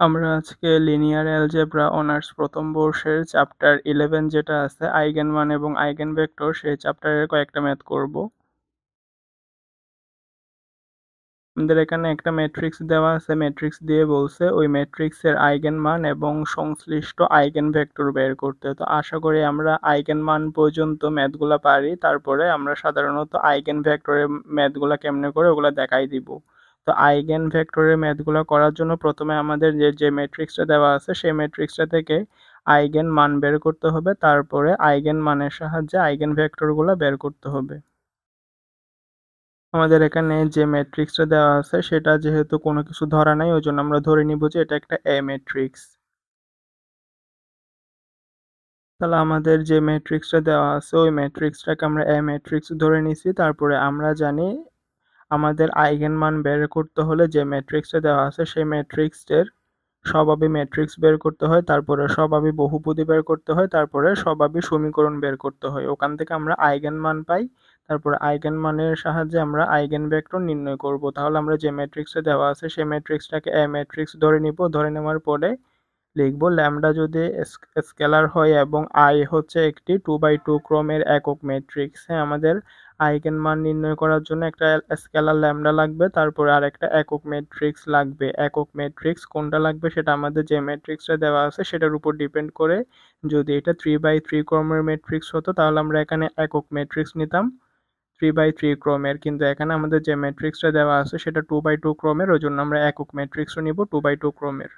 আমরা আজকে linear algebra honours প্রথম বর্ষের চ্যাপ্টার ইলেভেন যেটা আছে আইগেন মান এবং আইগেন ভেক্টর সেই চ্যাপ্টারের কয়েকটা ম্যাথ করব। আমাদের এখানে একটা ম্যাট্রিক্স দেওয়া আছে ম্যাট্রিক্স দিয়ে বলছে ওই ম্যাট্রিক্সের আইগেন মান এবং সংশ্লিষ্ট আইগেন ভেক্টর বের করতে। তো আশা করি আমরা আইগেন মান পর্যন্ত ম্যাথগুলো পারি, তারপরে আমরা সাধারণত আইগেন ভেক্টরের ম্যাথগুলো কেমনে করে ওগুলো দেখাই দিব। তো আইগেন ভেক্টরের ম্যাথগুলো করার জন্য প্রথমে আমাদের যে যে ম্যাট্রিক্সটা দেওয়া আছে সেই ম্যাট্রিক্সটা থেকে আইগেন মান বের করতে হবে, তারপরে আইগেন মানের সাহায্যে আইগেন ভেক্টরগুলো বের করতে হবে। আমাদের এখানে যে ম্যাট্রিক্সটা দেওয়া আছে সেটা যেহেতু কোনো কিছু ধরা নাই, ওই জন্য আমরা ধরে নিব যে এটা একটা এ ম্যাট্রিক্স। তাহলে আমাদের যে ম্যাট্রিক্সটা দেওয়া আছে, ওই ম্যাট্রিক্সটাকে আমরা এ ম্যাট্রিক্স ধরে নিছি, তারপরে আমরা জানি আমাদের আইগেন মান বের করতে হলে যে ম্যাট্রিক্সটা দেওয়া আছে, সেই ম্যাট্রিক্সের স্বভাবী ম্যাট্রিক্স বের করতে হয়, তারপরে স্বভাবী বহুপদী বের করতে হয়, তারপরে স্বভাবী সমীকরণ বের করতে হয়। ওখান থেকে আমরা আইগেন মান পাই, তারপরে আইগেন মানের সাহায্যে আমরা আইগেন ভেক্টর নির্ণয় করব। তাহলে আমরা যে ম্যাট্রিক্সে দেওয়া আছে, সেই ম্যাট্রিক্সটাকে এ ম্যাট্রিক্স ধরে নিব। ধরে নেওয়ার পরে লিখব ল্যামডা যদি স্কেলার হয় এবং আই হচ্ছে একটি টু বাই টু ক্রমের একক ম্যাট্রিক্স হ্যাঁ আমাদের আইগেন মান নির্ণয় করার জন্য একটা স্কেলার ল্যামডা লাগবে, তারপরে আর একটা একক ম্যাট্রিক্স লাগবে। একক ম্যাট্রিক্স কোনটা লাগবে সেটা আমাদের যে ম্যাট্রিক্সটা দেওয়া আছে সেটার উপর ডিপেন্ড করে। যদি এটা থ্রি বাই থ্রি ক্রমের ম্যাট্রিক্স হতো, তাহলে আমরা এখানে একক ম্যাট্রিক্স নিতাম। থ্রি বাই থ্রি ক্রমের, কিন্তু এখানে আমাদের যে ম্যাট্রিক্সটা দেওয়া আছে সেটা টু বাই টু ক্রমের ওই জন্য আমরা একক ম্যাট্রিক্সও নিব টু বাই টু ক্রমের।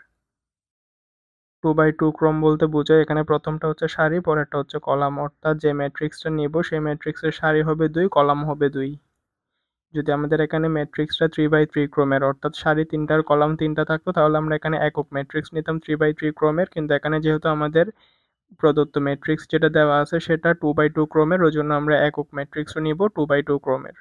টু বাই টু ক্রম বলতে বোঝায়। এখানে প্রথমটা হচ্ছে সারি, পরেরটা হচ্ছে কলাম। অর্থাৎ যে ম্যাট্রিক্সটা নিব, সেই ম্যাট্রিক্সের সারি হবে দুই, কলাম হবে দুই। যদি আমাদের এখানে ম্যাট্রিক্সটা থ্রি বাই থ্রি ক্রমের অর্থাৎ সারি তিনটার, কলাম তিনটা থাকতো, তাহলে আমরা এখানে একক ম্যাট্রিক্স নিতাম থ্রি বাই থ্রি ক্রমের কিন্তু এখানে যেহেতু আমাদের প্রদত্ত ম্যাট্রিক্স যেটা দেওয়া আছে, সেটা টু বাই টু ক্রমের ওই জন্য আমরা একক ম্যাট্রিক্সও নিব টু বাই টু ক্রমের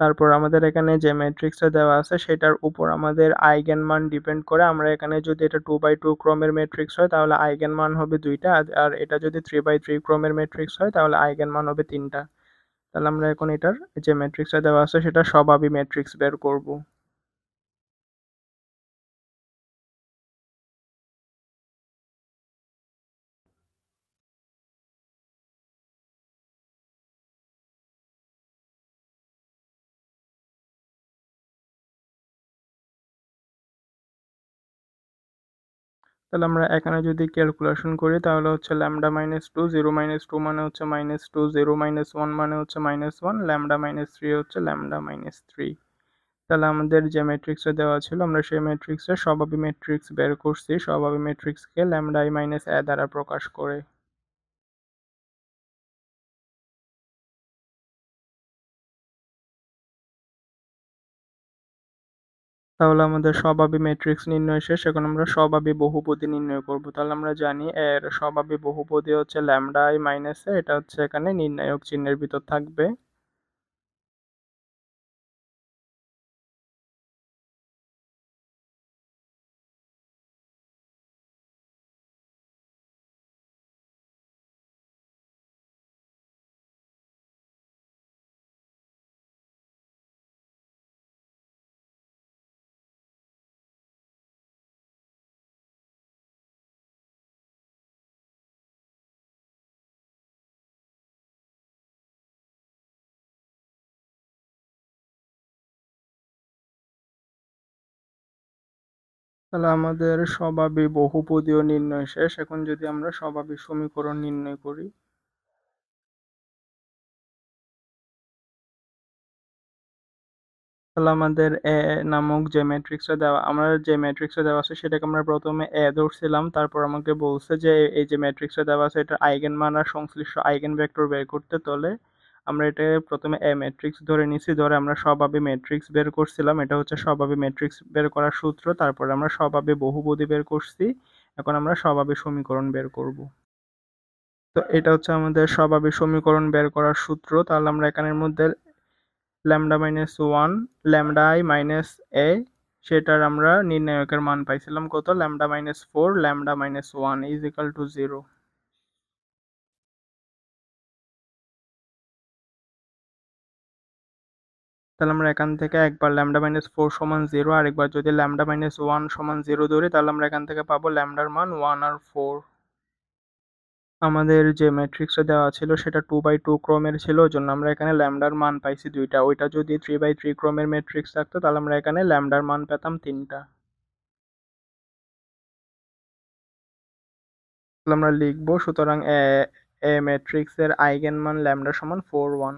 তারপর আমাদের এখানে যে ম্যাট্রিক্সটা দেওয়া আছে, সেটার উপর আমাদের আইগেন মান ডিপেন্ড করে আমরা এখানে যদি এটা টু বাই টু ক্রমের ম্যাট্রিক্স হয়, তাহলে আইগেন মান হবে দুইটা। আর এটা যদি থ্রি বাই থ্রি ক্রমের ম্যাট্রিক্স হয়, তাহলে আইগেন মান হবে তিনটা। তাহলে আমরা এখন এটার যে ম্যাট্রিক্সটা দেওয়া আছে, সেটা স্বভাবী ম্যাট্রিক্স বের করব। তাহলে আমরা এখানে যদি ক্যালকুলেশন করি, তাহলে হচ্ছে lambda minus two zero minus two মানে হচ্ছে minus two zero minus one মানে হচ্ছে minus one lambda minus three হচ্ছে ল্যামডা মাইনাস থ্রি তাহলে আমাদের যে ম্যাট্রিক্সে দেওয়া ছিল, আমরা সেই ম্যাট্রিক্সের স্বভাবী ম্যাট্রিক্স বের করছি স্বভাবী ম্যাট্রিক্সকে ল্যামডা আই মাইনাস এ দ্বারা প্রকাশ করে। তাহলে আমাদের স্বভাবী ম্যাট্রিক্স নির্ণয় শেষ, এখন আমরা স্বভাবী বহুপদী নির্ণয় করব। তাহলে আমরা জানি এর স্বভাবী বহুপদী হচ্ছে ল্যামডা আই মাইনাস এটা হচ্ছে এখানে নির্ণায়ক চিহ্নের ভিতর থাকবে। তাহলে আমাদের স্বভাবী বহুপদীয় নির্ণয় শেষ। এখন যদি আমরা স্বভাবী সমীকরণ নির্ণয় করি। তাহলে আমাদের এ নামক যে ম্যাট্রিক্সটা দেওয়া, আমরা যে ম্যাট্রিক্সটা দেওয়া আছে সেটাকে আমরা প্রথমে এ ধরছিলাম, তারপর আমাকে বলছে যে এই যে ম্যাট্রিক্সটা দেওয়া আছে এটা আইগেন মান আর সংশ্লিষ্ট আইগেন ভেক্টর বের করতে তলে আমরা এটা প্রথমে এ ম্যাট্রিক্স ধরে নিছি, ধরে আমরা স্বভাবী ম্যাট্রিক্স বের করছিলাম। এটা হচ্ছে স্বভাবী ম্যাট্রিক্স বের করার সূত্র। তারপরে আমরা স্বভাবী বহুপদী বের করছি। এখন আমরা স্বভাবী সমীকরণ বের করব। তো এটা হচ্ছে আমাদের স্বভাবে সমীকরণ বের করার সূত্র। তাহলে আমরা এখানের মধ্যে lambda minus one lambda I minus A সেটার আমরা নির্ণায়কের মান পাইছিলাম কত? Lambda minus four lambda minus one is equal to zero তাহলে আমরা এখান থেকে একবার ল্যামডা মাইনাস ফোর সমান জিরো আরেকবার যদি ল্যামডা মাইনাস ওয়ান সমান জিরো ধরি, তাহলে আমরা এখান থেকে পাবো ল্যামডার মান ওয়ান আর ফোর আমাদের যে ম্যাট্রিক্সটা দেওয়া ছিল, সেটা টু বাই টু ক্রমের ছিল ওই জন্য আমরা এখানে ল্যামডার মান পাইছি দুইটা। ওইটা যদি থ্রি বাই থ্রি ক্রমের ম্যাট্রিক্স থাকতো, তাহলে আমরা এখানে ল্যামডার মান পেতাম তিনটা। আমরা লিখব, সুতরাং এ ম্যাট্রিক্সের আইগেন মান ল্যামডা সমান ফোর ওয়ান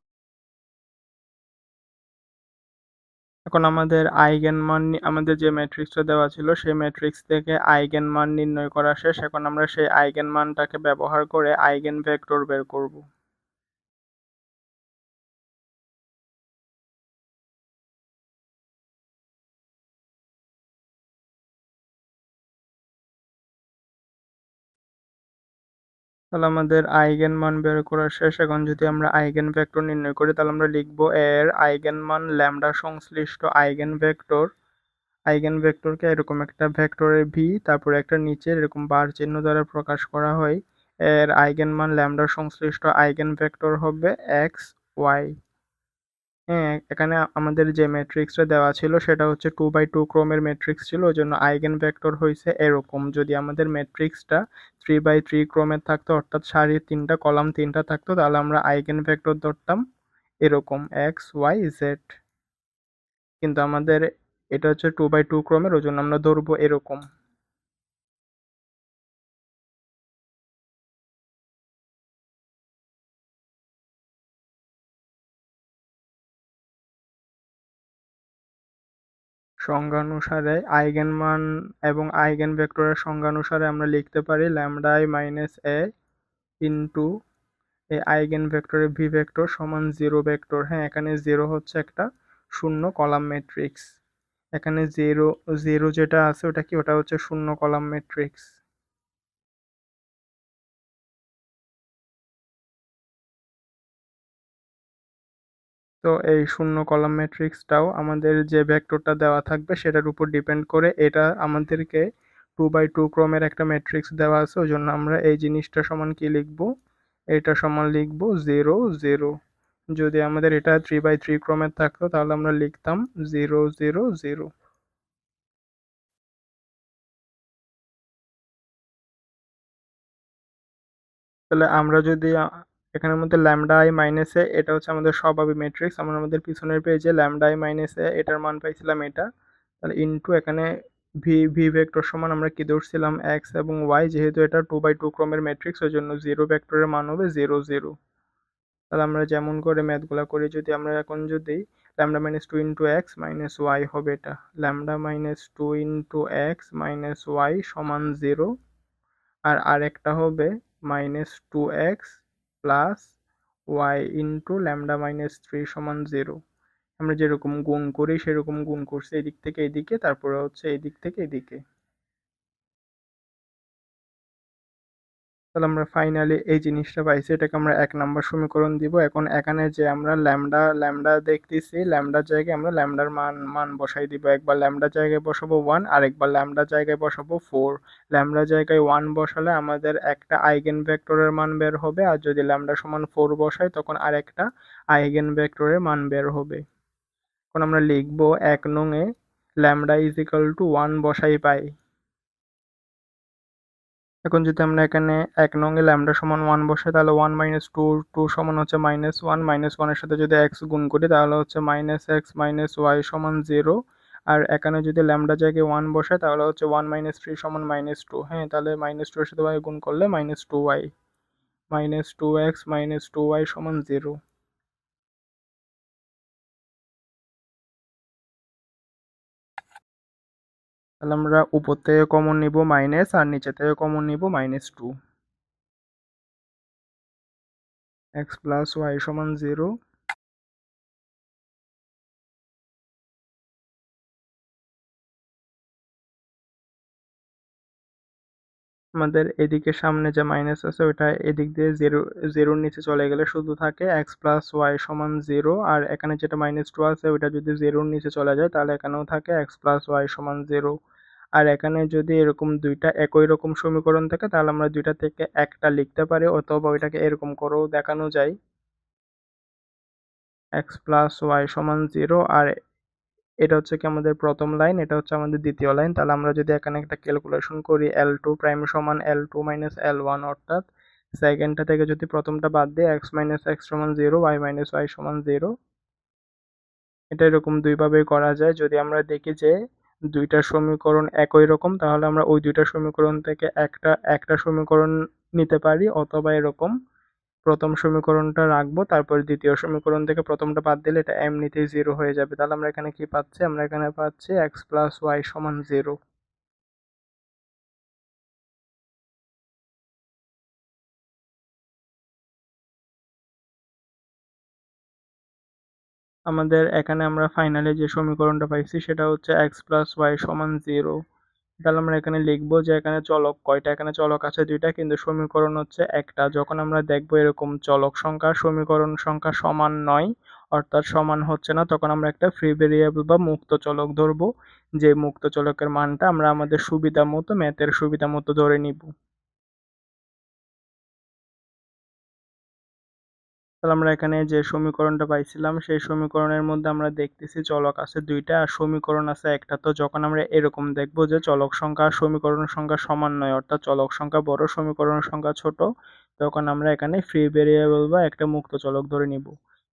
এখন আমাদের আইগেন মান আমাদের যে ম্যাট্রিক্সটা দেওয়া ছিল, সেই ম্যাট্রিক্স থেকে আইগেন মান নির্ণয় করা শেষ। এখন আমরা সেই আইগেন মানটাকে ব্যবহার করে আইগেন ভেক্টর বের করব। তাহলে আমাদের আইগেন মান বের করার শেষ। এখন যদি আমরা আইগেন ভেক্টর নির্ণয় করি, তাহলে আমরা লিখব এর আইগেন মান ল্যামডা সংশ্লিষ্ট আইগেন ভেক্টর আইগেন ভেক্টরকে এরকম একটা ভেক্টরের ভি তারপরে একটা নিচে এরকম বার চিহ্ন দ্বারা প্রকাশ করা হয়। এর আইগেন মান ল্যামডা সংশ্লিষ্ট আইগেন ভেক্টর হবে এক্স ওয়াই হ্যাঁ এখানে আমাদের যে ম্যাট্রিক্সটা দেওয়া ছিল সেটা হচ্ছে টু বাই টু ক্রমের ম্যাট্রিক্স ছিল ওই জন্য আইগেন ভেক্টর হয়েছে এরকম। যদি আমাদের ম্যাট্রিক্সটা থ্রি বাই থ্রি ক্রমের থাকতো, অর্থাৎ সারি তিনটা, কলাম তিনটা থাকতো, তাহলে আমরা আইগেন ভেক্টর ধরতাম এরকম এক্স ওয়াই জেড কিন্তু আমাদের এটা হচ্ছে টু বাই টু ক্রমের ওই জন্য আমরা ধরবো এরকম। সংজ্ঞানুসারে আইগেন মান এবং আইগেন ভেক্টরের সংজ্ঞানুসারে আমরা লিখতে পারি lambda I minus A into এই আইগেন ভেক্টরের ভি ভেক্টর সমান জিরো ভেক্টর। হ্যাঁ এখানে জিরো হচ্ছে একটা শূন্য কলাম ম্যাট্রিক্স। এখানে জিরো জিরো যেটা আছে ওটা কি? ওটা হচ্ছে শূন্য কলাম ম্যাট্রিক্স। তো এই শূন্য কলাম ম্যাট্রিক্সটাও আমাদের যে ভেক্টরটা দেওয়া থাকবে সেটার উপর ডিপেন্ড করে এটা আমাদেরকে টু বাই টু ক্রমের একটা ম্যাট্রিক্স দেওয়া আছে ওই জন্য আমরা এই জিনিসটা সমান কি লিখব? এটা সমান লিখব জিরো জিরো। যদি আমাদের এটা থ্রি বাই থ্রি ক্রমের থাকতো, তাহলে আমরা লিখতাম জিরো জিরো জিরো। তাহলে আমরা যদি এখানের মধ্যে ল্যামডা আই মাইনাস এ এটা হচ্ছে আমাদের স্বাভাবিক ম্যাট্রিক্স আমরা আমাদের পিছনের পেজে ল্যামডা আই মাইনাস এ এটার মান পাইছিলাম এটা। তাহলে ইনটু এখানে ভি ভি ভেক্টর সমান আমরা কি ধরছিলাম? এক্স এবং ওয়াই যেহেতু এটা টু বাই টু ক্রমের ম্যাট্রিক্স ওই জন্য জিরো ভেক্টরের মান হবে জিরো জিরো তাহলে আমরা যেমন করে ম্যাথগুলো করি, যদি আমরা এখন যদি lambda minus two into X minus Y হবে এটা। Lambda minus two into X minus Y সমান জিরো আর আরেকটা হবে minus two X plus Y into lambda minus three সমান জিরো। আমরা যেরকম গুণ করি, সেরকম গুণ করছি, এদিক থেকে এদিকে, তারপরে হচ্ছে এদিক থেকে এদিকে। তাহলে আমরা ফাইনালি এই জিনিসটা পাইছি। এটাকে আমরা এক নাম্বার সমীকরণ দিব। এখন এখানে যে আমরা ল্যামডা ল্যামডা দেখতেছি ল্যামডার জায়গায় আমরা ল্যামডার মান মান বসাই দিব। একবার ল্যামডার জায়গায় বসাবো ওয়ান আর একবার ল্যামডা জায়গায় বসাবো ফোর ল্যামডা জায়গায় ওয়ান বসালে আমাদের একটা আইগেন ভেক্টরের মান বের হবে। আর যদি ল্যামডা সমান ফোর বসাই, তখন আরেকটা আইগেন ভেক্টরের মান বের হবে। এখন আমরা লিখব এক নং এ lambda is equal to one বসাই পাই। এখন যদি আমরা এখানে এক নং এ ল্যামডা সমান ওয়ান বসে তাহলে ওয়ান মাইনাস টু টু সমান হচ্ছে মাইনাস ওয়ান মাইনাস ওয়ানের সাথে যদি এক্স গুণ করি, তাহলে হচ্ছে মাইনাস এক্স মাইনাস ওয়াই সমান জিরো আর এখানে যদি ল্যামডা জায়গায় ওয়ান বসে তাহলে হচ্ছে ওয়ান মাইনাস থ্রি সমান মাইনাস টু হ্যাঁ তাহলে মাইনাস টু এর সাথে ওয়াই গুণ করলে minus two Y minus two X minus two Y সমান জিরো তাহলে আমরা উপর থেকে কমন নিব মাইনাস আর নিচে থেকে কমন নিব minus two X plus Y সমান জিরো আমাদের এদিকে সামনে যে মাইনাস আছে ওটা এদিক দিয়ে জিরো জিরোর নিচে চলে গেলে শুধু থাকে এক্স প্লাস ওয়াই সমান জিরো আর এখানে যেটা মাইনাস টু আছে ওটা যদি জিরোর নিচে চলে যায়, তাহলে এখানেও থাকে এক্স প্লাস ওয়াই সমান জিরো আর এখানে যদি এরকম দুইটা একই রকম সমীকরণ থাকে, তাহলে আমরা দুইটা থেকে একটা লিখতে পারি অথবা ওইটাকে এরকম করেও দেখানো যায়। এক্স প্লাস ওয়াই সমান জিরো আর এটা হচ্ছে কি আমাদের প্রথম লাইন এটা হচ্ছে আমাদের দ্বিতীয় লাইন তাহলে আমরা যদি এখানে একটা ক্যালকুলেশন করি এল টু প্রাইম সমান L two minus L one অর্থাৎ সেকেন্ডটা থেকে যদি প্রথমটা বাদ দিই এক্স মাইনাস এক্স সমান জিরো ওয়াই মাইনাস ওয়াই সমান জিরো এটা এরকম দুইভাবেই করা যায়। যদি আমরা দেখি যে দুইটা সমীকরণ একই রকম, তাহলে আমরা ওই দুইটা সমীকরণ থেকে একটা একটা সমীকরণ নিতে পারি, অথবা এরকম প্রথম সমীকরণটা রাখব, তারপর দ্বিতীয় সমীকরণ থেকে প্রথমটা বাদ দিলে এটা এমনিতেই জিরো হয়ে যাবে। তাহলে আমরা এখানে কি পাচ্ছি? আমরা এখানে পাচ্ছি এক্স প্লাস ওয়াই সমান জিরো আমাদের এখানে আমরা ফাইনালে যে সমীকরণটা পাইছি সেটা হচ্ছে এক্স প্লাস ওয়াই সমান জিরো তাহলে আমরা এখানে লিখব যে এখানে চলক কয়টা? এখানে চলক আছে দুইটা, কিন্তু সমীকরণ হচ্ছে একটা। যখন আমরা দেখব এরকম চলক সংখ্যা, সমীকরণ সংখ্যা সমান নয়, অর্থাৎ সমান হচ্ছে না, তখন আমরা একটা ফ্রি ভেরিয়েবল বা মুক্ত চলক ধরবো। যে মুক্ত চলকের মানটা আমরা আমাদের সুবিধা মতো ম্যাথের সুবিধা মতো ধরে নিব। তাহলে আমরা এখানে যে সমীকরণটা পাইছিলাম, সেই সমীকরণের মধ্যে আমরা দেখতেছি চলক আছে দুইটা, আর সমীকরণ আছে একটা। তো যখন আমরা এরকম দেখব যে চলক সংখ্যা সমীকরণ সংখ্যা সমান নয়, অর্থাৎ চলক সংখ্যা বড়, সমীকরণ সংখ্যা ছোট, তখন আমরা এখানে ফ্রি ভেরিয়েবল বা একটা মুক্ত চলক ধরে নিব।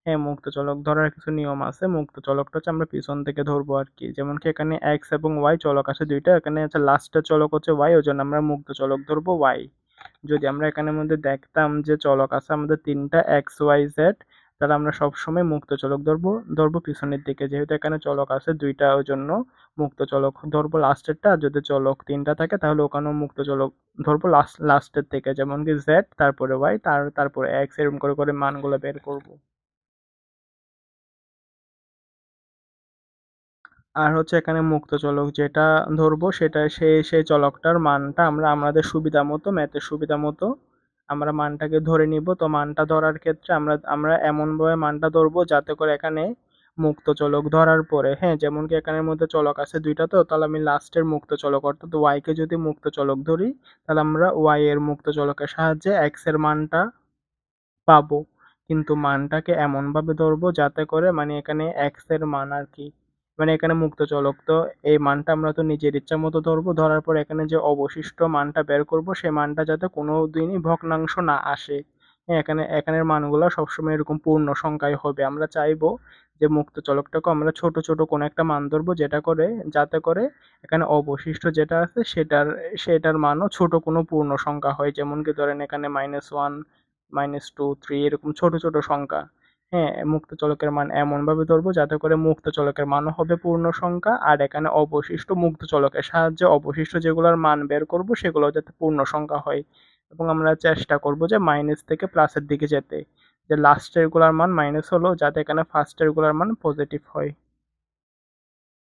হ্যাঁ মুক্ত চলক ধরার কিছু নিয়ম আছে। মুক্ত চলকটা হচ্ছে আমরা পিছন থেকে ধরবো আর কি। যেমন কি এখানে এক্স এবং ওয়াই চলক আছে দুইটা, এখানে হচ্ছে লাস্টের চলক হচ্ছে ওয়াই ওই জন্য আমরা মুক্ত চলক ধরবো ওয়াই যদি আমরা এখানের মধ্যে দেখতাম যে চলক আছে আমাদের তিনটা এক্স, ওয়াই, জেড, তাহলে আমরা সবসময় মুক্ত চলক ধরবো ধরবো পিছনের দিকে। যেহেতু এখানে চলক আছে দুইটা, ওই জন্য মুক্ত চলক ধরবো লাস্টেরটা। আর যদি চলক তিনটা থাকে, তাহলে ওখানেও মুক্ত চলক ধরবো লাস্ট, লাস্টের থেকে যেমন কি জেড, তারপরে ওয়াই, তার, তারপরে এক্স, এরকম করে করে মানগুলো বের করব। আর হচ্ছে এখানে মুক্ত চলক যেটা ধরবো সেটা সেই সেই চলকটার মানটা আমরা, আমাদের সুবিধা মতো, ম্যাথের সুবিধা মতো আমরা মানটাকে ধরে নিব। তো মানটা ধরার ক্ষেত্রে আমরা আমরা এমনভাবে মানটা ধরবো যাতে করে এখানে মুক্ত চলক ধরার পরে হ্যাঁ যেমন কি এখানের মধ্যে চলক আছে দুইটা তো, তাহলে আমি লাস্টের মুক্ত চলক অর্থাৎ ওয়াইকে যদি মুক্ত চলক ধরি, তাহলে আমরা ওয়াই এর মুক্ত চলকের সাহায্যে এক্সের মানটা পাবো। কিন্তু মানটাকে এমনভাবে ধরবো যাতে করে মানে এখানে এক্সের মান আর কি মানে এখানে মুক্ত চলক। তো এই মানটা আমরা তো নিজের ইচ্ছা মতো ধরবো। ধরার পর এখানে যে অবশিষ্ট মানটা বের করব সেই মানটা যাতে কোনো দিনই ভগ্নাংশ না আসে। হ্যাঁ এখানে, এখানের মানগুলো সবসময় এরকম পূর্ণ সংখ্যায় হবে। আমরা চাইব যে মুক্ত চলকটাকে আমরা ছোট ছোট কোনো একটা মান ধরবো যেটা করে, যাতে করে এখানে অবশিষ্ট যেটা আছে সেটার সেটার মানও ছোট কোনো পূর্ণ সংখ্যা হয়। যেমন কি ধরেন এখানে minus one minus two three এরকম ছোট ছোট সংখ্যা। হ্যাঁ মুক্ত চলকের মান এমনভাবে ধরবো যাতে করে মুক্ত চলকের মানও হবে পূর্ণ সংখ্যা, আর এখানে অবশিষ্ট মুক্ত চলকের সাহায্যে অবশিষ্ট যেগুলোর মান বের করব সেগুলো যাতে পূর্ণ সংখ্যা হয়। এবং আমরা চেষ্টা করব যে মাইনাস থেকে প্লাসের দিকে যেতে, যে লাস্টেরগুলার মান মাইনাস হলো যাতে এখানে ফার্স্টেরগুলার মান পজিটিভ হয়।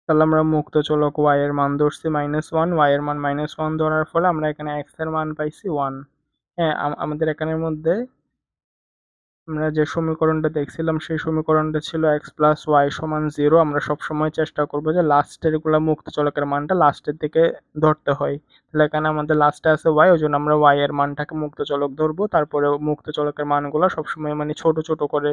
তাহলে আমরা মুক্ত চলক ওয়াই এর মান ধরছি মাইনাস ওয়ান ওয়াই এর মান মাইনাস ওয়ান ধরার ফলে আমরা এখানে এক্সের মান পাইছি ওয়ান হ্যাঁ আমাদের এখানের মধ্যে আমরা যে সমীকরণটা দেখছিলাম, সেই সমীকরণটা ছিল এক্স প্লাস ওয়াই সমান জিরো আমরা সবসময় চেষ্টা করব যে লাস্টেরগুলো মুক্ত চলকের মানটা লাস্টের দিকে ধরতে হয়। তাহলে এখানে আমাদের লাস্টে আছে ওয়াই ওই জন্য আমরা ওয়াই এর মানটাকে মুক্ত চলক ধরবো। তারপরে মুক্ত চলকের মানগুলো সবসময় মানে ছোট ছোট করে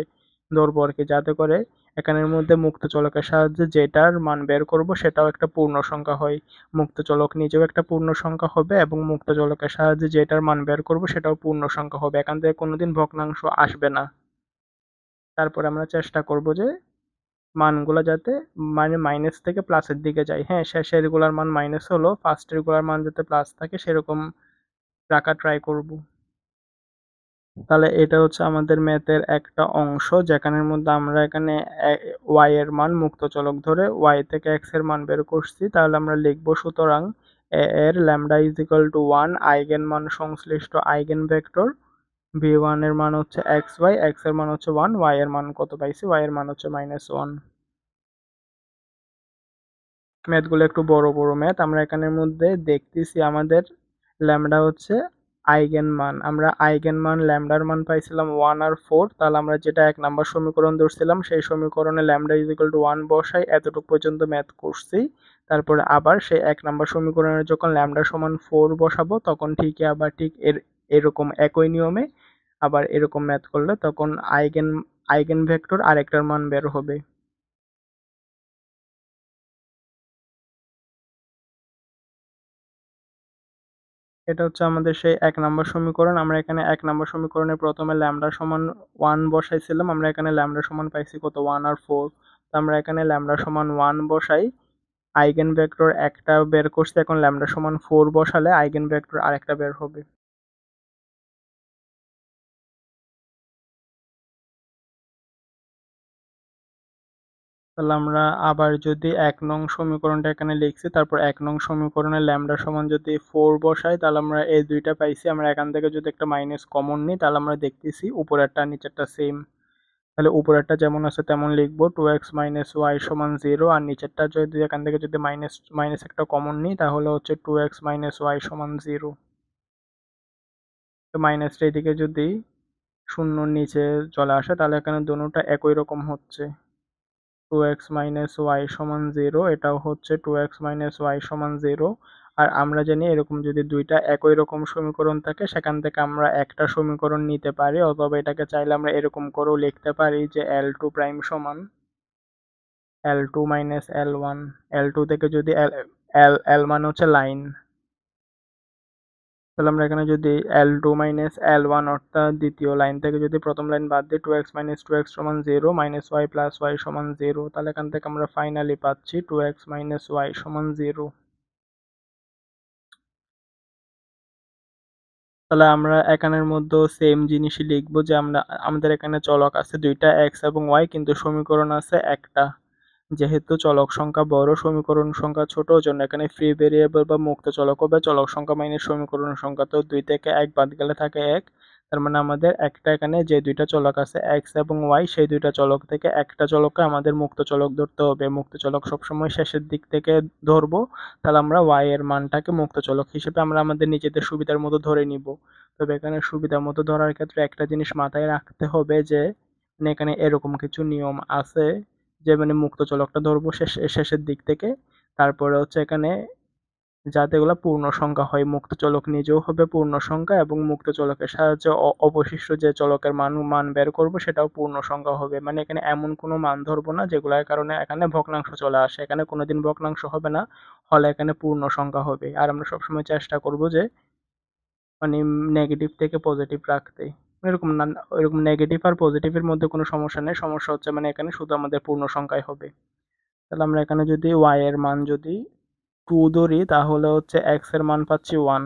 ধরবো আর কি যাতে করে এখানের মধ্যে মুক্ত চলকের সাহায্যে যেটার মান বের করব সেটাও একটা পূর্ণ সংখ্যা হয়। মুক্ত চলক নিজেও একটা পূর্ণ সংখ্যা হবে এবং মুক্ত চলকের সাহায্যে যেটার মান বের করব সেটাও পূর্ণ সংখ্যা হবে। এখান থেকে কোনোদিন ভগ্নাংশ আসবে না। তারপরে আমরা চেষ্টা করব যে মানগুলো যাতে মানে মাইনাস থেকে প্লাসের দিকে যায়। হ্যাঁ শেষেরগুলার মান মাইনাস হলো ফার্স্টেরগুলার মান যাতে প্লাস থাকে সেরকম রাখা ট্রাই করব। তাহলে এটা হচ্ছে আমাদের ম্যাথের একটা অংশ, যেখানের মধ্যে আমরা এখানে ওয়াই এর মান মুক্ত চলক ধরে ওয়াই থেকে এক্সের মান বের করছি, তাহলে আমরা লিখব সুতরাং এ এর lambda is equal to one eigen মান সংশ্লিষ্ট আইগেন ভেক্টর ভি ওয়ানের মান হচ্ছে এক্স ওয়াই এক্সের মান হচ্ছে ওয়ান ওয়াই এর মান কত পাইছি? ওয়াই এর মান হচ্ছে মাইনাস ওয়ান ম্যাথগুলো একটু বড় বড় ম্যাথ, আমরা এখানের মধ্যে দেখতেছি আমাদের ল্যামডা হচ্ছে আইগেন মান আমরা আইগেন মান ল্যামডার মান পাইছিলাম ওয়ান আর ফোর তাহলে আমরা যেটা এক নাম্বার সমীকরণ ধরছিলাম, সেই সমীকরণে lambda is equal to one বসাই এতটুকু পর্যন্ত ম্যাথ করছি। তারপরে আবার সেই এক নাম্বার সমীকরণে যখন ল্যামডা সমান ফোর বসাবো, তখন ঠিকই আবার ঠিক এর, এরকম একই নিয়মে আবার এরকম ম্যাথ করলে তখন আইগেন আইগেন ভেক্টর আরেকটার মান বের হবে। এটা হচ্ছে আমাদের সেই এক নম্বর সমীকরণ। আমরা এখানে এক নম্বর সমীকরণে প্রথমে ল্যামডা সমান ওয়ান বসাইছিলাম। আমরা এখানে ল্যামডা সমান পাইছি কত? ওয়ান আর ফোর তো আমরা এখানে ল্যামডা সমান ওয়ান বসাই। আইগেন ভেক্টর একটা বের করছি। এখন ল্যামডা সমান ফোর বসালে আইগেন ভেক্টর আরেকটা বের হবে। তাহলে আমরা আবার যদি এক নং সমীকরণটা এখানে লিখছি, তারপর এক নং সমীকরণে ল্যামডা সমান যদি ফোর বসাই, তাহলে আমরা এই দুইটা পাইছি। আমরা এখান থেকে যদি একটা মাইনাস কমন নিই, তাহলে আমরা দেখতেছি উপরেরটা নিচেরটা সেম তাহলে উপরেরটা যেমন আছে তেমন লিখব টু এক্স মাইনাস ওয়াই সমান জিরো আর নিচেরটা যদি এখান থেকে যদি মাইনাস মাইনাস একটা কমন নিই, তাহলে হচ্ছে টু এক্স মাইনাস ওয়াই সমান জিরো তো মাইনাসটা এদিকে যদি শূন্যর নিচে চলে আসে, তাহলে এখানে দুটোটা একই রকম হচ্ছে। টু এক্স মাইনাস ওয়াই সমান জিরো এটাও হচ্ছে টু এক্স মাইনাস ওয়াই সমান জিরো আর আমরা জানি এরকম যদি দুইটা একই রকম সমীকরণ থাকে, সেখান থেকে আমরা একটা সমীকরণ নিতে পারি, অথবা এটাকে চাইলে আমরা এরকম করেও লিখতে পারি যে এল টু প্রাইম সমান L two minus L one L two থেকে যদি এল এল মানে হচ্ছে লাইন তাহলে আমরা এখানে যদি L two minus L one অর্থাৎ দ্বিতীয় লাইন থেকে যদি প্রথম লাইন বাদ দিই two X minus two X সমান zero minus Y plus Y সমান জিরো তাহলে এখান থেকে আমরা ফাইনালি পাচ্ছি টু এক্স মাইনাস ওয়াই সমান জিরো তাহলে আমরা এখানের মধ্যেও সেম জিনিসই লিখব যে আমরা, আমাদের এখানে চলক আছে দুইটা এক্স এবং ওয়াই কিন্তু সমীকরণ আছে একটা। যেহেতু চলক সংখ্যা বড়, সমীকরণ সংখ্যা ছোট জন্য এখানে ফ্রি ভেরিয়েবল বা মুক্ত চলক হবে। চলক সংখ্যা মাইনাস সমীকরণ সংখ্যা তো দুই থেকে এক বাদ গেলে থাকে এক। তার মানে আমাদের একটা এখানে যে দুইটা চলক আছে এক্স এবং ওয়াই সেই দুইটা চলক থেকে একটা চলককে আমাদের মুক্ত চলক ধরতে হবে। মুক্ত চলক সবসময় শেষের দিক থেকে ধরবো, তাহলে আমরা ওয়াই এর মানটাকে মুক্ত চলক হিসেবে আমরা আমাদের নিজেদের সুবিধার মতো ধরে নিব। তবে এখানে সুবিধার মতো ধরার ক্ষেত্রে একটা জিনিস মাথায় রাখতে হবে যে, এখানে এরকম কিছু নিয়ম আছে। যে মানে মুক্ত চলকটা ধরবো শেষ, শেষের দিক থেকে। তারপরে হচ্ছে এখানে যাতে এগুলো পূর্ণ সংখ্যা হয় মুক্ত চলক নিজেও হবে পূর্ণ সংখ্যা এবং মুক্ত চলকের সাহায্যে অবশিষ্ট যে চলকের মান মান বের করব সেটাও পূর্ণ সংখ্যা হবে। মানে এখানে এমন কোনো মান ধরবো না যেগুলোর কারণে এখানে ভগ্নাংশ চলে আসে। এখানে কোনোদিন ভগ্নাংশ হবে না হলে এখানে পূর্ণ সংখ্যা হবে। আর আমরা সবসময় চেষ্টা করব যে মানে নেগেটিভ থেকে পজিটিভ রাখতে। এরকম না, এরকম নেগেটিভ আর পজিটিভের মধ্যে কোনো সমস্যা নেই। সমস্যা হচ্ছে মানে এখানে শুধু আমাদের পূর্ণ সংখ্যায় হবে। তাহলে আমরা এখানে যদি ওয়াই এর মান যদি টু ধরি, তাহলে হচ্ছে এক্সের মান পাচ্ছি ওয়ান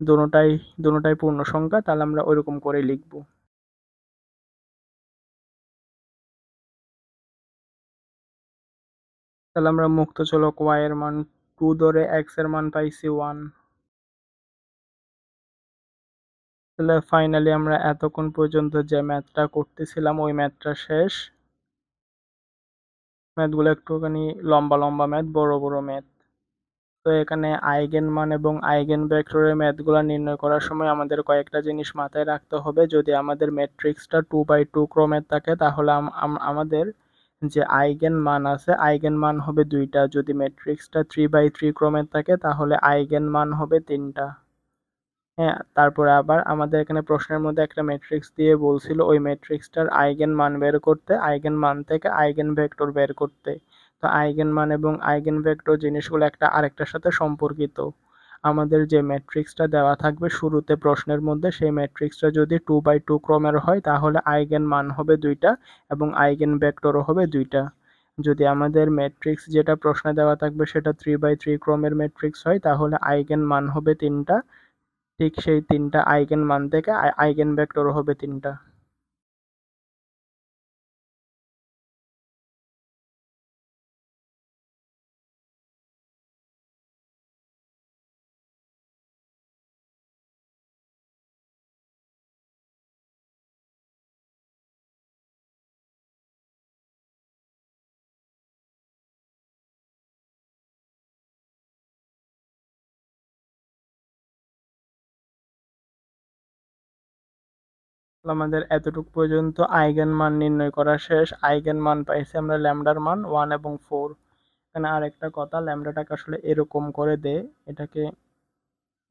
দুটাই দুটাই পূর্ণ সংখ্যা, তাহলে আমরা ওইরকম করে লিখব। তাহলে আমরা মুক্ত চলক ওয়াই এর মান টু ধরে এক্সের মান পাইছি ওয়ান তাহলে ফাইনালি আমরা এতক্ষণ পর্যন্ত যে ম্যাথটা করতেছিলাম, ওই ম্যাথটা শেষ। ম্যাথগুলো একটুখানি লম্বা লম্বা ম্যাথ বড় বড় ম্যাথ তো এখানে আইগেন মান এবং আইগেন ভেক্টরের ম্যাথগুলো নির্ণয় করার সময় আমাদের কয়েকটা জিনিস মাথায় রাখতে হবে। যদি আমাদের ম্যাট্রিক্সটা টু বাই টু ক্রমের থাকে, তাহলে আমাদের যে আইগেন মান আছে, আইগেন মান হবে দুইটা। যদি ম্যাট্রিক্সটা থ্রি বাই থ্রি ক্রমের থাকে, তাহলে আইগেন মান হবে তিনটা। হ্যাঁ তারপরে আবার আমাদের এখানে প্রশ্নের মধ্যে একটা ম্যাট্রিক্স দিয়ে বলছিল, ওই ম্যাট্রিক্সটার আইগেন মান বের করতে, আইগেন মান থেকে আইগেন ভেক্টর বের করতে। তো আইগেন মান এবং আইগেন ভেক্টর জিনিসগুলো একটা আরেকটার সাথে সম্পর্কিত। আমাদের যে ম্যাট্রিক্সটা দেওয়া থাকবে শুরুতে প্রশ্নের মধ্যে, সেই ম্যাট্রিক্সটা যদি টু বাই টু ক্রমের হয়, তাহলে আইগেন মান হবে দুইটা এবং আইগেন ভেক্টরও হবে দুইটা। যদি আমাদের ম্যাট্রিক্স যেটা প্রশ্নে দেওয়া থাকবে সেটা থ্রি বাই থ্রি ক্রমের ম্যাট্রিক্স হয়, তাহলে আইগেন মান হবে তিনটা ঠিক সেই তিনটা আইগেন মান থেকে আইগেন ভেক্টর হবে তিনটা। আমাদের এতটুক পর্যন্ত আইগেন মান নির্ণয় করা শেষ। আইগেন মান পাইছি আমরা ল্যামডার মান ওয়ান এবং ফোর। এখানে আরেকটা কথা, ল্যামডাটাকে আসলে এরকম করে দে, এটাকে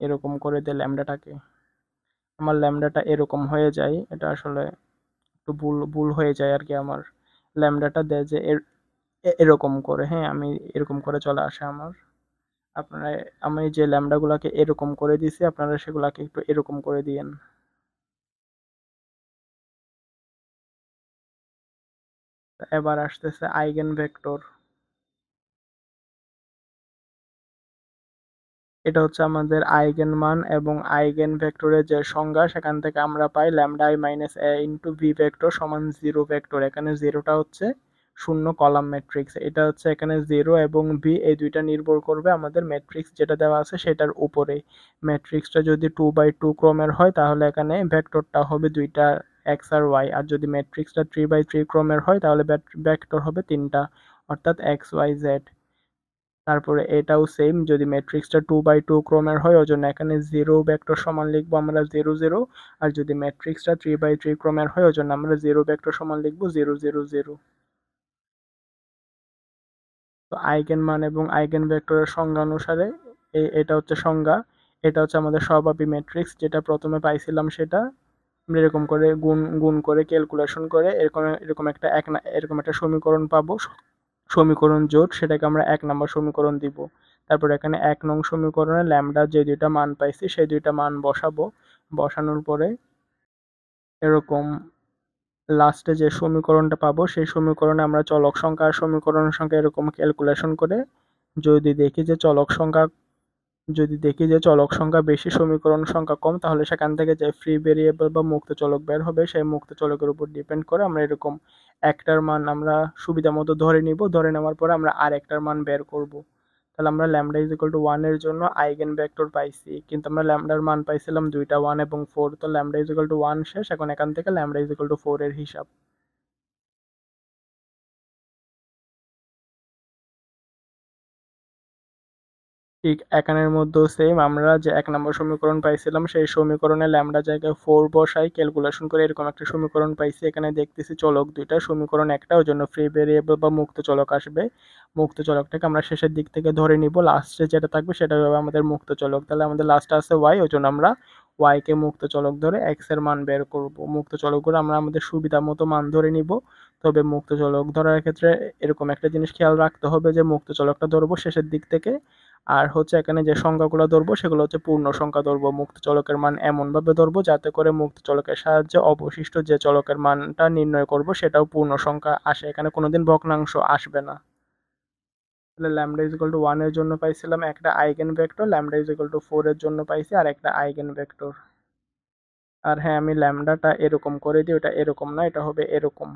এরকম করে দে ল্যামডাটাকে। আমার ল্যামডাটা এরকম হয়ে যায়, এটা আসলে একটু ভুল ভুল হয়ে যায় আর কি আমার। ল্যামডাটা দেয় যে এর এরকম করে হ্যাঁ আমি এরকম করে চলে আসে আমার। আপনারা, আমি যে ল্যামডাগুলোকে এরকম করে দিছি, আপনারা সেগুলাকে একটু এরকম করে দিয়েন। এবার আসতেছে আইগেন ভেক্টর এটা হচ্ছে আমাদের আইগেন মান এবং আইগেন ভেক্টরের যে সংজ্ঞা, সেখান থেকে আমরা পাই lambda I minus A into V vector সমান জিরো ভেক্টর। এখানে জিরোটা হচ্ছে শূন্য কলাম ম্যাট্রিক্স। এটা হচ্ছে এখানে জিরো এবং ভি, এই দুইটা নির্ভর করবে আমাদের ম্যাট্রিক্স যেটা দেওয়া আছে সেটার উপরে ম্যাট্রিক্সটা যদি টু বাই টু ক্রমের হয়, তাহলে এখানে ভেক্টরটা হবে দুইটা এক্স আর ওয়াই। আর যদি ম্যাট্রিক্সটা থ্রি বাই থ্রি ক্রমের হয়, তাহলে ভেক্টর হবে তিনটা, অর্থাৎ এক্স, ওয়াই, জেড। তারপরে এটাও সেম যদি ম্যাট্রিক্সটা টু বাই টু ক্রমের হয় ওই জন্য এখানে জিরো ভেক্টর সমান লিখব আমরা জিরো জিরো আর যদি ম্যাট্রিক্সটা থ্রি বাই থ্রি ক্রমের হয় ওই জন্য আমরা জিরো ভেক্টর সমান লিখব জিরো জিরো জিরো তো আইগেন মান এবং আইগেন ভেক্টরের সংজ্ঞা অনুসারে এটা হচ্ছে সংজ্ঞা। এটা হচ্ছে আমাদের স্বভাবী ম্যাট্রিক্স, যেটা প্রথমে পাইছিলাম সেটা। আমরা এরকম করে গুণ গুণ করে ক্যালকুলেশন করে এরকম এরকম একটা এক এরকম একটা সমীকরণ পাবো সমীকরণ জোট, সেটাকে আমরা এক নম্বর সমীকরণ দিব। তারপর এখানে এক নং সমীকরণে ল্যামডা যে দুইটা মান পাইছি, সেই দুইটা মান বসাবো। বসানোর পরে এরকম লাস্টে যে সমীকরণটা পাবো, সেই সমীকরণে আমরা চলক সংখ্যা আর সমীকরণের সংখ্যা এরকম ক্যালকুলেশন করে যদি দেখি যে চলক সংখ্যা যদি দেখি যে চলক সংখ্যা বেশি, সমীকরণ সংখ্যা কম, তাহলে সেখান থেকে যে ফ্রি ভেরিয়েবল বা মুক্ত চলক বের হবে, সেই মুক্ত চলকের উপর ডিপেন্ড করে আমরা এরকম একটার মান আমরা সুবিধা মতো ধরে নিব। ধরে নেওয়ার পরে আমরা আর একটার মান বের করব। তাহলে আমরা ল্যামডা ইজ ইকুয়াল টু ওয়ানের জন্য আইগেন ভেক্টর পাইছি। কিন্তু আমরা ল্যামডার মান পাইছিলাম দুইটা ওয়ান এবং ফোর তো lambda is equal to one শেষ। এখন এখান থেকে lambda is equal to four এর হিসাব। ঠিক এখানের মধ্যেও সেম আমরা যে এক নম্বর সমীকরণ পাইছিলাম, সেই সমীকরণে ল্যামডা জায়গায় ফোর বসাই ক্যালকুলেশন করে এরকম একটা সমীকরণ পাইছি, এখানে দেখতেছি চলক দুইটা, সমীকরণ একটা, ওই জন্য ফ্রি ভেরিয়েবল বা মুক্ত চলক আসবে। মুক্ত চলকটাকে আমরা শেষের দিক থেকে ধরে নিব লাস্টে যেটা থাকবে সেটা হবে আমাদের মুক্ত চলক। তাহলে আমাদের লাস্টে আছে ওয়াই ওই জন্য আমরা ওয়াইকে মুক্ত চলক ধরে এক্সের মান বের করব। মুক্ত চলকগুলো আমরা আমাদের সুবিধা মতো মান ধরে নিব। তবে মুক্ত চলক ধরার ক্ষেত্রে এরকম একটা জিনিস খেয়াল রাখতে হবে যে, মুক্ত চলকটা ধরবো শেষের দিক থেকে। আর হচ্ছে এখানে যে সংখ্যাগুলো ধরবো, সেগুলো হচ্ছে পূর্ণ সংখ্যা ধরবো, মুক্ত চলকের মান এমনভাবে ধরবো যাতে করে মুক্ত চলকের সাহায্যে অবশিষ্ট যে চলকের মানটা নির্ণয় করব, সেটাও পূর্ণ সংখ্যা আসে। এখানে কোনোদিন ভগ্নাংশ আসবে না। তাহলে ল্যামডা ইজ টু ওয়ানের জন্য পাইছিলাম একটা eigen vector lambda is two ফোরের জন্য পাইছি আর একটা আইগেন ভেক্টর আর হ্যাঁ আমি ল্যামডাটা এরকম করে দিই, ওটা এরকম না, এটা হবে এরকম।